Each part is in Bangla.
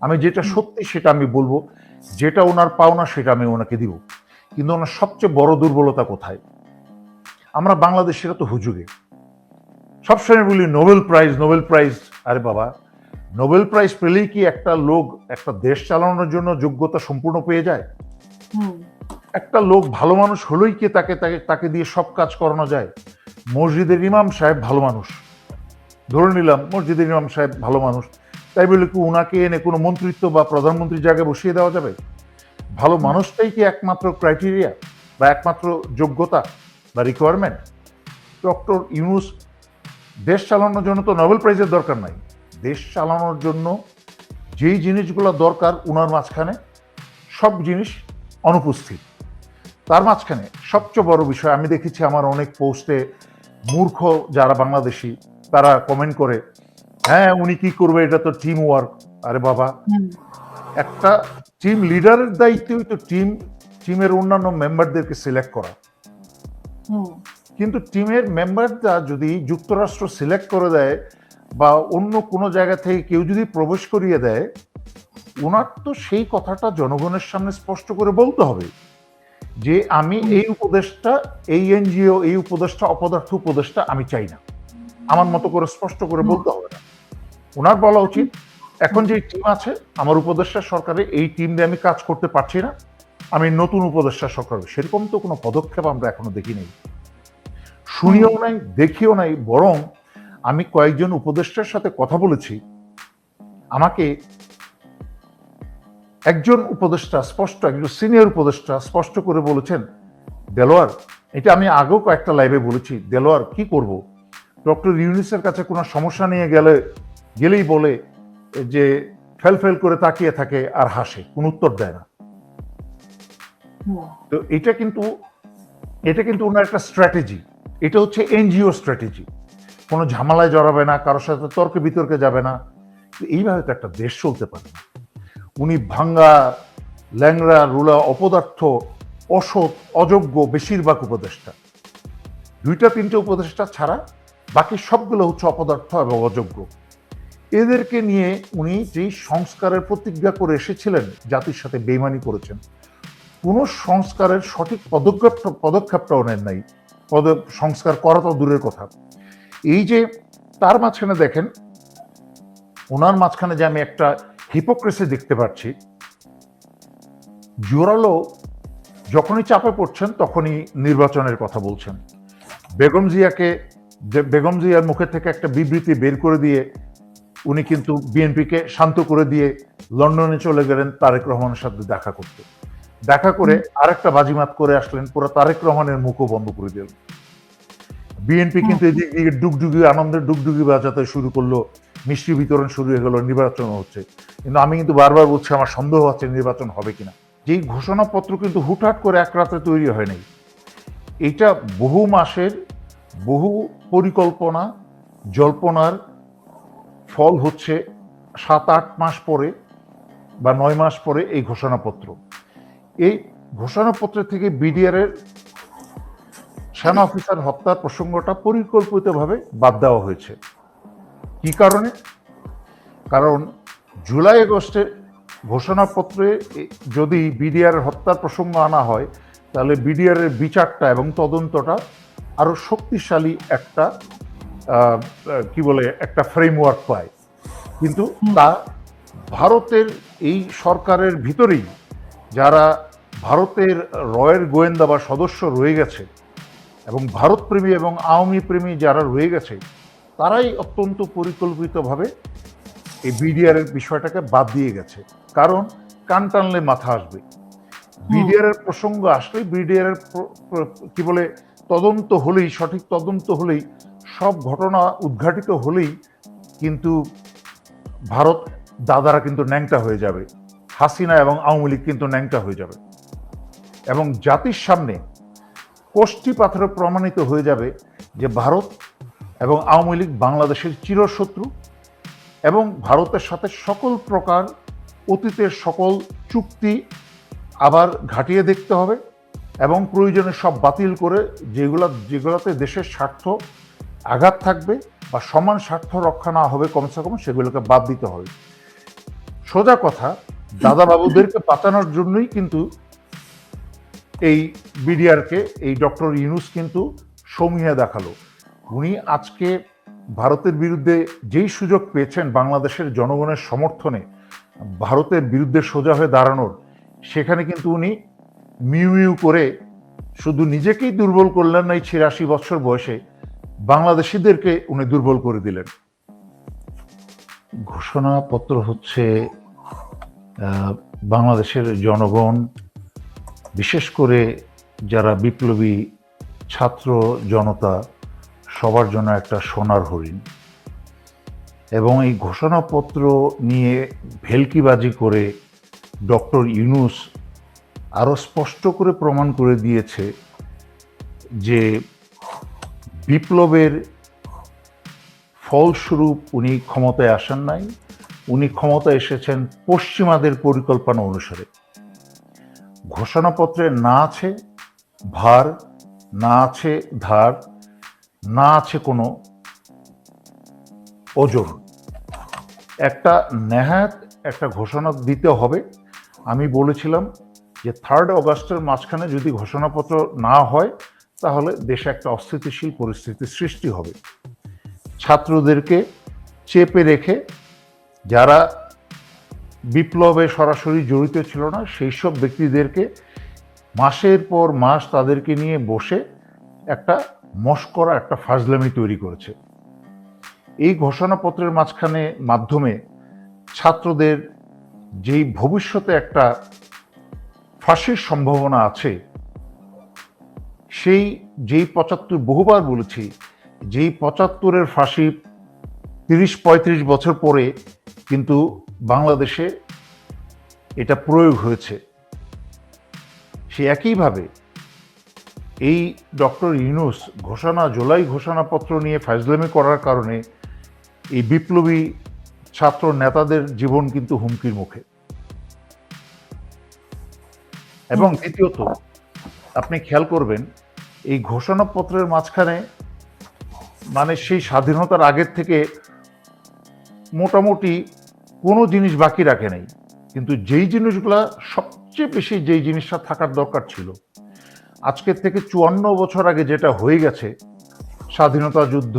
আমি যেটা সত্যি সেটা আমি বলব যেটা ওনার পাওনা সেটা আমি ওনাকে দিব। কিন্তু ওনার সবচেয়ে বড় দুর্বলতা কোথায়? আমরা বাংলাদেশিরা তো হুজুগে। সবসময় বলি নোবেল প্রাইজ নোবেল প্রাইজ। আরে বাবা নোবেল প্রাইজ পেলেই কি একটা লোক একটা দেশ চালানোর জন্য যোগ্যতা সম্পূর্ণ পেয়ে যায়? হুম। একটা লোক ভালো মানুষ হলেই কি তাকে তাকে তাকে দিয়ে সব কাজ করানো যায়? মসজিদের ইমাম সাহেব ভালো মানুষ। ধরে নিলাম মসজিদের ইমাম সাহেব ভালো মানুষ। তাই বলে কি উনাকে এনে কোনো মন্ত্রিত্ব বা প্রধানমন্ত্রীর জায়গায় বসিয়ে দেওয়া যাবে? ভালো মানুষটাই কি একমাত্র ক্রাইটেরিয়া বা একমাত্র যোগ্যতা বা রিকোয়ারমেন্ট ডক্টর ইউনুস, দেশ চালানোর জন্য তো নোবেল প্রাইজের দরকার নাই। দেশ চালানোর জন্য যেই জিনিসগুলো দরকার উনার মাঝখানে, সব জিনিস অনুপস্থিত। তার মাঝখানে সবচেয়ে বড় বিষয়, আমি দেখেছি আমার অনেক পোস্টে মূর্খ যারা বাংলাদেশি, তারা কমেন্ট করে হ্যাঁ উনি কি করবে? এটা তো টিম ওয়ার্ক আরে বাবা। একটা টিম লিডারের দায়িত্বই তো টিম টিমের অন্যান্য মেম্বারদেরকে সিলেক্ট করা। কিন্তু টিমের মেম্বাররা যদি যুক্তরাষ্ট্র সিলেক্ট করে দেয় বা অন্য কোনো জায়গা থেকে কেউ যদি প্রবেশ করিয়ে দেয় ওনার তো সেই কথাটা জনগণের সামনে স্পষ্ট করে বলতে হবে যে আমি এই উপদেশটা এই এনজিও এই উপদেশটা অপদার্থ উপদেশটা আমি চাই না। আমার মতো করে স্পষ্ট করে বলতে হবে না। ওনার বলা উচিত এখন যে টিম আছে আমার উপদেষ্টা সরকারে এই টিম দিয়ে আমি কাজ করতে পারছি না আমি নতুন উপদেষ্টা সরকার সেরকম তো কোনো পদক্ষেপ আমরা এখনও দেখিনি। শুনিও নাই দেখিও নাই বরং আমি কয়েকজন উপদেষ্টার সাথে কথা বলেছি। আমাকে একজন উপদেষ্টা স্পষ্ট একজন সিনিয়র উপদেষ্টা স্পষ্ট করে বলেছেন দেলোয়ার এটা আমি আগেও কয়েকটা লাইভে বলেছি দেলোয়ার কি করব? ডক্টর ইউনিসের কাছে কোনো সমস্যা নিয়ে গেলে গেলেই বলে যে ফেল ফেল করে তাকিয়ে থাকে আর হাসে কোনো উত্তর দেয় না। তো এটা কিন্তু এটা কিন্তু ওনার একটা স্ট্র্যাটেজি এটা হচ্ছে এনজিও স্ট্র্যাটেজি কোনো ঝামেলায় জড়াবে না কারোর সাথে তর্কে বিতর্কে যাবে না। তো এইভাবে তো একটা দেশ চলতে পারে না। উনি ভাঙ্গা ল্যাংরা রুলা অপদার্থ অসৎ অযোগ্য বেশিরভাগ উপদেষ্টা। দুইটা তিনটে উপদেষ্টা ছাড়া বাকি সবগুলো হচ্ছে অপদার্থ এবং অযোগ্য। এদেরকে নিয়ে উনি যেই সংস্কারের প্রতিজ্ঞা করে এসেছিলেন, জাতির সাথে বেইমানি করেছেন, কোনো সংস্কারের সঠিক পদক্ষেপ, পদক্ষেপটাও নেন নাই। পদ, সংস্কার করা তো দূরের কথা। এই যে তার মাঝখানে দেখেন, ওনার মাঝখানে যে আমি একটা হিপোক্রেসি দেখতে পাচ্ছি, জোরালো যখনই চাপে পড়ছেন, তখনই নির্বাচনের কথা বলছেন। বেগম জিয়াকে, যে- বেগম জিয়ার মুখে থেকে একটা বিবৃতি বের করে দিয়ে উনি কিন্তু বিএনপিকে শান্ত করে দিয়ে লন্ডনে চলে গেলেন তারেক রহমানের সাথে দেখা করতে। দেখা করে আরেকটা বাজিমাত করে আসলেন পুরো তারেক রহমানের মুখও বন্ধ করে দিলেন। বিএনপি কিন্তু এদিক দিকে ডুগডুগি আনন্দের ডুগডুগি বাজাতে শুরু করল মিষ্টি বিতরণ শুরু হয়ে গেল নির্বাচন হচ্ছে। কিন্তু আমি কিন্তু বারবার বলছি আমার সন্দেহ আছে নির্বাচন হবে কিনা। যেই ঘোষণাপত্র কিন্তু হুটহাট করে এক রাতে তৈরি হয় নাই এটা বহু মাসের বহু পরিকল্পনা জল্পনার ফল হচ্ছে সাত, আট মাস পরে বা নয় মাস পরে এই ঘোষণাপত্র। এই ঘোষণাপত্র থেকে বিডিআরের সেনা অফিসার হত্যার প্রসঙ্গটা পরিকল্পিতভাবে বাদ দেওয়া হয়েছে। কি কারণে? কারণ জুলাই, আগস্টে ঘোষণাপত্রে যদি বিডিআর হত্যার প্রসঙ্গ আনা হয়, তাহলে বিডিআরের বিচারটা এবং তদন্তটা আরও শক্তিশালী একটা কি বলে একটা ফ্রেমওয়ার্ক পায়। কিন্তু তা ভারতের এই সরকারের ভিতরেই যারা ভারতের রয়ের গোয়েন্দা বা সদস্য রয়ে গেছে এবং ভারতপ্রেমী এবং আওয়ামী প্রেমী যারা রয়ে গেছে তারাই অত্যন্ত পরিকল্পিতভাবে এই বিডিআরের বিষয়টাকে বাদ দিয়ে গেছে। কারণ কান টানলে মাথা আসবে। বিডিআরের প্রসঙ্গ আসলেই বিডিআর এর প্র- প্র- কি বলে তদন্ত হলেই সঠিক তদন্ত হলেই সব ঘটনা উদ্ঘাটিত হলেই কিন্তু ভারত দাদারা কিন্তু ন্যাংটা হয়ে যাবে। হাসিনা এবং আওয়ামী লীগ কিন্তু ন্যাংটা হয়ে যাবে। এবং জাতির সামনে কোষ্ঠী পাথরে প্রমাণিত হয়ে যাবে যে ভারত এবং আওয়ামী লীগ বাংলাদেশের চিরশত্রু এবং ভারতের সাথে সকল প্রকার অতীতের সকল চুক্তি আবার ঘাটিয়ে দেখতে হবে এবং প্রয়োজনে সব বাতিল করে যেগুলো যেগুলোতে দেশের স্বার্থ আঘাত থাকবে বা সমান স্বার্থ রক্ষা না হবে কমসে কম সেগুলোকে বাদ দিতে হবে। সোজা কথা দাদা বাবুদেরকে বাঁচানোর জন্যই কিন্তু এই বিডিআরকে, এই ডক্টর ইউনুস কিন্তু সমীহে দেখাল। উনি আজকে ভারতের বিরুদ্ধে যেই সুযোগ পেয়েছেন বাংলাদেশের জনগণের সমর্থনে ভারতের বিরুদ্ধে সোজা হয়ে দাঁড়ানোর, সেখানে কিন্তু উনি মিউ মিউ করে শুধু নিজেকেই দুর্বল করলেন না এই ছিয়াশি বছর বয়সে বাংলাদেশিদেরকে উনি দুর্বল করে দিলেন। ঘোষণাপত্র হচ্ছে বাংলাদেশের জনগণ, বিশেষ করে যারা বিপ্লবী ছাত্র জনতা, সবার জন্য একটা সোনার হরিণ। এবং এই ঘোষণাপত্র নিয়ে ভেলকিবাজি করে ডক্টর ইউনুস আরও স্পষ্ট করে প্রমাণ করে দিয়েছে যে বিপ্লবের ফলস্বরূপ উনি ক্ষমতায় আসেন নাই। উনি ক্ষমতায় এসেছেন পশ্চিমাদের পরিকল্পনা অনুসারে। ঘোষণাপত্রে না আছে ভার, না আছে ধার, না আছে কোনো ওজন একটা নেহাত একটা ঘোষণা দিতে হবে। আমি বলেছিলাম যে থার্ড অগাস্টের মাঝখানে যদি ঘোষণাপত্র না হয় তাহলে দেশে একটা অস্থিতিশীল পরিস্থিতির সৃষ্টি হবে। ছাত্রদেরকে চেপে রেখে যারা বিপ্লবে সরাসরি জড়িত ছিল না, সেই সব ব্যক্তিদেরকে মাসের পর মাস তাদেরকে নিয়ে বসে একটা মস্করা, একটা ফাজলামি তৈরি করেছে। এই ঘোষণাপত্রের মাঝখানে মাধ্যমে ছাত্রদের যেই ভবিষ্যতে একটা ফাঁসির সম্ভাবনা আছে সেই যেই পঁচাত্তর বহুবার বলেছি, যেই পঁচাত্তরের ফাঁসি তিরিশ পঁয়ত্রিশ বছর পরে কিন্তু বাংলাদেশে এটা প্রয়োগ হয়েছে। সে একইভাবে এই ডক্টর ইউনুস ঘোষণা, জুলাই ঘোষণাপত্র নিয়ে ফাজলামি করার কারণে এই বিপ্লবী ছাত্র নেতাদের জীবন কিন্তু হুমকির মুখে। এবং দ্বিতীয়ত, আপনি খেয়াল করবেন এই ঘোষণাপত্রের মাঝখানে মানে সেই স্বাধীনতার আগের থেকে মোটামুটি কোনো জিনিস বাকি রাখে নাই। কিন্তু যেই জিনিসগুলা সবচেয়ে বেশি যেই জিনিসটা থাকার দরকার ছিল আজকের থেকে চুয়ান্ন বছর আগে যেটা হয়ে গেছে, স্বাধীনতা যুদ্ধ,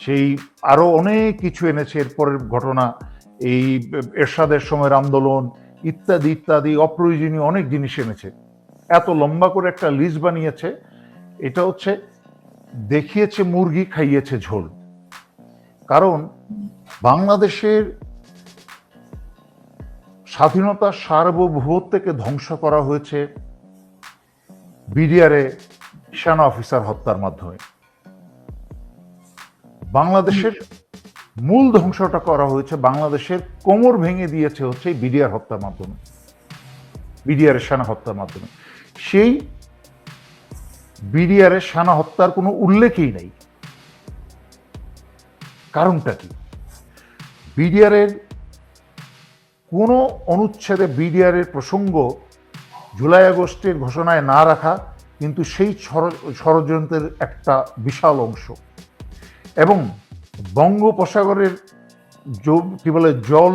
সেই আরও অনেক কিছু এনেছে, এরপরের ঘটনা, এই এরশাদের সময়ের আন্দোলন, ইত্যাদি ইত্যাদি, অপ্রয়োজনীয় অনেক জিনিস এনেছে। এত লম্বা করে একটা লিস্ট বানিয়েছে এটা হচ্ছে দেখিয়েছে মুরগি, খাইয়েছে ঝোল। কারণ বাংলাদেশের স্বাধীনতা সার্বভৌমত্বকে ধ্বংস করা হয়েছে বিডিআরে সেনা অফিসার হত্যার মাধ্যমে। বাংলাদেশের মূল ধ্বংসটা করা হয়েছে, বাংলাদেশের কোমর ভেঙে দিয়েছে হচ্ছে বিডিআর হত্যার মাধ্যমে। বিডিআরের সেনা হত্যার মাধ্যমে। সেই বিডিআরের সানা হত্যার কোনো উল্লেখই নেই। কারণটা কি? বিডিআরের কোনো অনুচ্ছেদে বিডিআরের প্রসঙ্গ জুলাই আগস্টের ঘোষণায় না রাখা কিন্তু সেই ষড়যন্ত্রের একটা বিশাল অংশ। এবং বঙ্গোপসাগরের কি বলে, জল,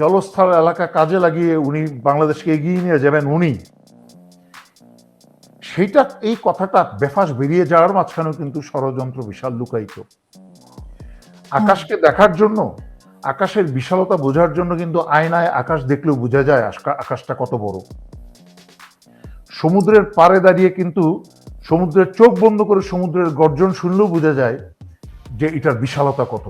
জলস্থল এলাকা কাজে লাগিয়ে উনি বাংলাদেশকে এগিয়ে নিয়ে যাবেন উনি। সেইটা এই কথাটা বেফাস বেরিয়ে যাওয়ার মাঝখানেও কিন্তু ষড়যন্ত্র বিশাল লুকায়িত। আকাশকে দেখার জন্য, আকাশের বিশালতা বোঝার জন্য কিন্তু আয়নায় আকাশ দেখলেও বোঝা যায় আকাশটা কত বড়। সমুদ্রের পাড়ে দাঁড়িয়ে কিন্তু সমুদ্রের চোখ বন্ধ করে সমুদ্রের গর্জন শুনলেও বোঝা যায় যে এটার বিশালতা কত।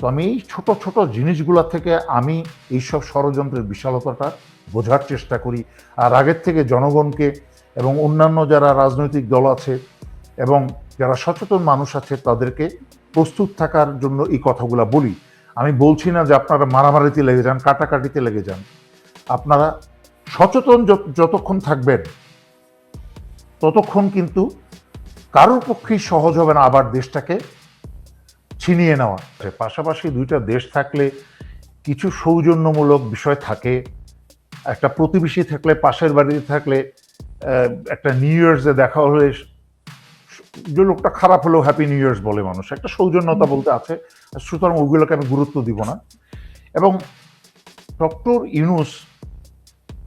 তো আমি এই ছোট ছোট জিনিসগুলা থেকে আমি এইসব ষড়যন্ত্রের বিশালতাটা বোঝার চেষ্টা করি। আর আগের থেকে জনগণকে এবং অন্যান্য যারা রাজনৈতিক দল আছে এবং যারা সচেতন মানুষ আছে, তাদেরকে প্রস্তুত থাকার জন্য এই কথাগুলো বলি। আমি বলছি না যে আপনারা মারামারিতে লেগে যান, কাটাকাটিতে লেগে যান। আপনারা সচেতন যত- যতক্ষণ থাকবেন, ততক্ষণ কিন্তু কারোর পক্ষেই সহজ হবে না আবার দেশটাকে ছিনিয়ে নেওয়া। পাশাপাশি দুইটা দেশ থাকলে কিছু সৌজন্যমূলক বিষয় থাকে। একটা প্রতিবেশী থাকলে, পাশের বাড়িতে থাকলে একটা নিউ ইয়ার্সে দেখা হলে যে লোকটা খারাপ হলেও হ্যাপি নিউ ইয়ার্স বলে মানুষ। একটা সৌজন্যতা বলতে আছে। সুতরাং ওইগুলোকে আমি গুরুত্ব দিব না। এবং ডক্টর ইউনুস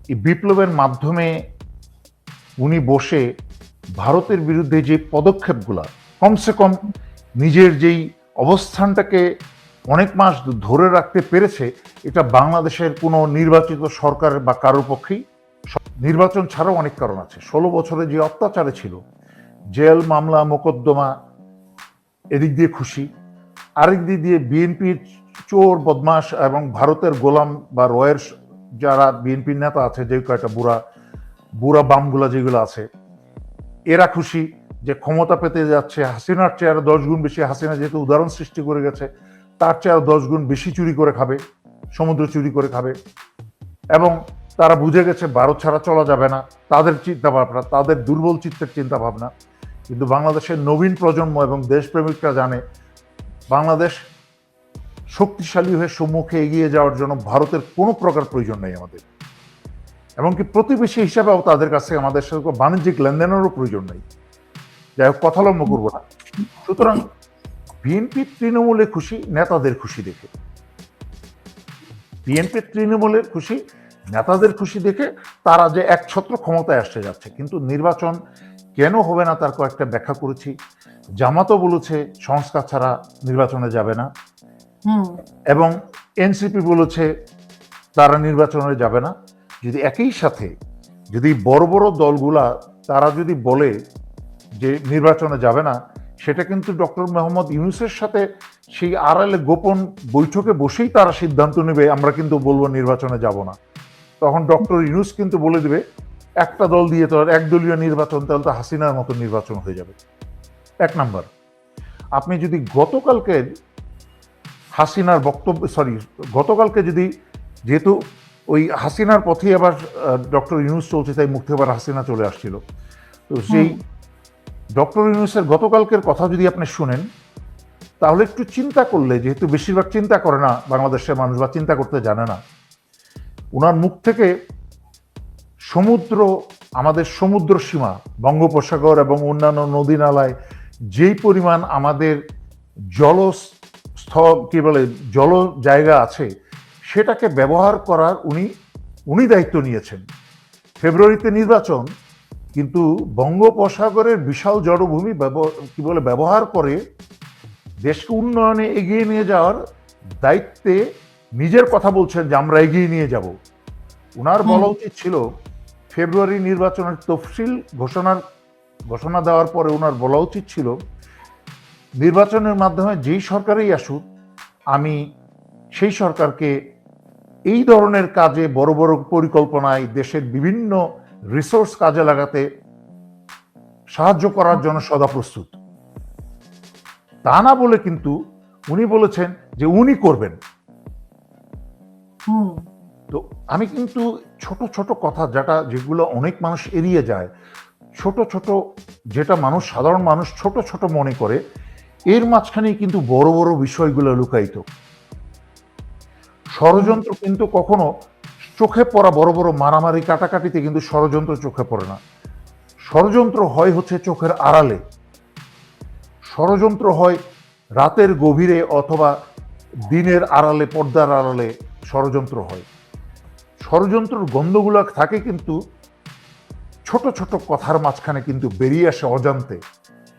এই বিপ্লবের মাধ্যমে উনি বসে ভারতের বিরুদ্ধে যে পদক্ষেপগুলা কমসে কম নিজের যেই অবস্থানটাকে অনেক মাস ধরে রাখতে পেরেছে এটা বাংলাদেশের কোনো নির্বাচিত সরকার বা কারোর পক্ষেই নির্বাচন ছাড়াও অনেক কারণ আছে। ষোলো বছরে যে অত্যাচারে ছিল, জেল, মামলা, মোকদ্দমা, এদিক দিয়ে খুশি, আরেক দিক দিয়ে বিএনপির চোর বদমাস এবং ভারতের গোলাম বা রয়ের যারা বিএনপির নেতা আছে, যে কয়টা বুড়া বুড়া বামগুলা যেগুলো আছে, এরা খুশি যে ক্ষমতা পেতে যাচ্ছে। হাসিনার চেয়ারে দশ গুণ বেশি, হাসিনা যেহেতু উদাহরণ সৃষ্টি করে গেছে, তার চেয়ারে দশ গুণ বেশি চুরি করে খাবে, সমুদ্র চুরি করে খাবে এবং তারা বুঝে গেছে ভারত ছাড়া চলা যাবে না। তাদের চিন্তা ভাবনা তাদের দুর্বল চিত্তের চিন্তা ভাবনা কিন্তু বাংলাদেশের নবীন প্রজন্ম এবং দেশপ্রেমিকরা জানে, বাংলাদেশ শক্তিশালী হয়ে সম্মুখে এগিয়ে যাওয়ার জন্য ভারতের কোনো প্রকার প্রয়োজন নেই আমাদের। এমনকি প্রতিবেশী হিসাবেও তাদের কাছে আমাদের সাথে বাণিজ্যিক লেনদেনেরও প্রয়োজন নেই। যাই হোক কথা লম্ব করব না। সুতরাং বিএনপি তৃণমূলে খুশি, নেতাদের খুশি দেখে। বিএনপি তৃণমূলের খুশি নেতাদের খুশি দেখে তারা যে একছত্র ক্ষমতায় আসতে যাচ্ছে। কিন্তু নির্বাচন কেন হবে না তার কয়েকটা ব্যাখ্যা করেছি। জামাতও বলেছে সংস্কার ছাড়া নির্বাচনে যাবে না। এবং এনসিপি বলেছে তারা নির্বাচনে যাবে না। যদি একই সাথে যদি বড় বড় দলগুলা তারা যদি বলে যে নির্বাচনে যাবে না সেটা কিন্তু ডক্টর মোহাম্মদ ইউনুসের সাথে সেই আড়ালে গোপন বৈঠকে বসেই তারা সিদ্ধান্ত নেবে আমরা কিন্তু বলব নির্বাচনে যাব না। তখন ডক্টর ইউনুস কিন্তু বলে দেবে একটা দল দিয়ে তো আর একদলীয় নির্বাচন তাহলে তো হাসিনার মতো নির্বাচন হয়ে যাবে। এক নাম্বার আপনি যদি গতকালকে হাসিনার বক্তব্য সরি গতকালকে যদি যেহেতু ওই হাসিনার পথে আবার ডক্টর ইউনুস চলছে তাই মুখ থেকে হাসিনা চলে আসছিল। তো সেই ডক্টর ইউনুসের গতকালকের কথা যদি আপনি শুনেন তাহলে একটু চিন্তা করলে যেহেতু বেশিরভাগ চিন্তা করে না বাংলাদেশের মানুষ বা চিন্তা করতে জানে না ওনার মুখ থেকে সমুদ্র, আমাদের সমুদ্র সীমা, বঙ্গোপসাগর এবং অন্যান্য নদী নালায় যেই পরিমাণ আমাদের জলস্থল কি বলে, জল জায়গা আছে, সেটাকে ব্যবহার করার উনি উনি দায়িত্ব নিয়েছেন। ফেব্রুয়ারিতে নির্বাচন, কিন্তু বঙ্গোপসাগরের বিশাল জড়ভূমি কি বলে, ব্যবহার করে দেশকে উন্নয়নে এগিয়ে নিয়ে যাওয়ার দায়িত্বে নিজের কথা বলছেন যে আমরা এগিয়ে নিয়ে যাব। ওনার বলা উচিত ছিল ফেব্রুয়ারি নির্বাচনের তফসিল ঘোষণার ঘোষণা দেওয়ার পরে ওনার বলা উচিত ছিল নির্বাচনের মাধ্যমে যেই সরকারই আসুক আমি সেই সরকারকে এই ধরনের কাজে বড় বড় পরিকল্পনায় দেশের বিভিন্ন রিসোর্স কাজে লাগাতে সাহায্য করার জন্য সদা প্রস্তুত। তা না বলে কিন্তু উনি বলেছেন যে উনি করবেন। তো আমি কিন্তু ছোট ছোট কথা যেটা, যেগুলো অনেক মানুষ এড়িয়ে যায়, ছোট ছোট যেটা মানুষ, সাধারণ মানুষ ছোট ছোট মনে করে, এর মাঝখানেই কিন্তু বড় বড় বিষয়গুলো লুকায়িত। ষড়যন্ত্র কিন্তু কখনো চোখে পড়া বড় বড় মারামারি কাটাকাটিতে কিন্তু ষড়যন্ত্র চোখে পড়ে না। ষড়যন্ত্র হয় হচ্ছে চোখের আড়ালে। ষড়যন্ত্র হয় রাতের গভীরে অথবা দিনের আড়ালে, পর্দার আড়ালে ষড়যন্ত্র হয়। ষড়যন্ত্রর গন্ধগুলো থাকে কিন্তু ছোট ছোট কথার মাঝখানে কিন্তু বেরিয়ে আসে অজান্তে।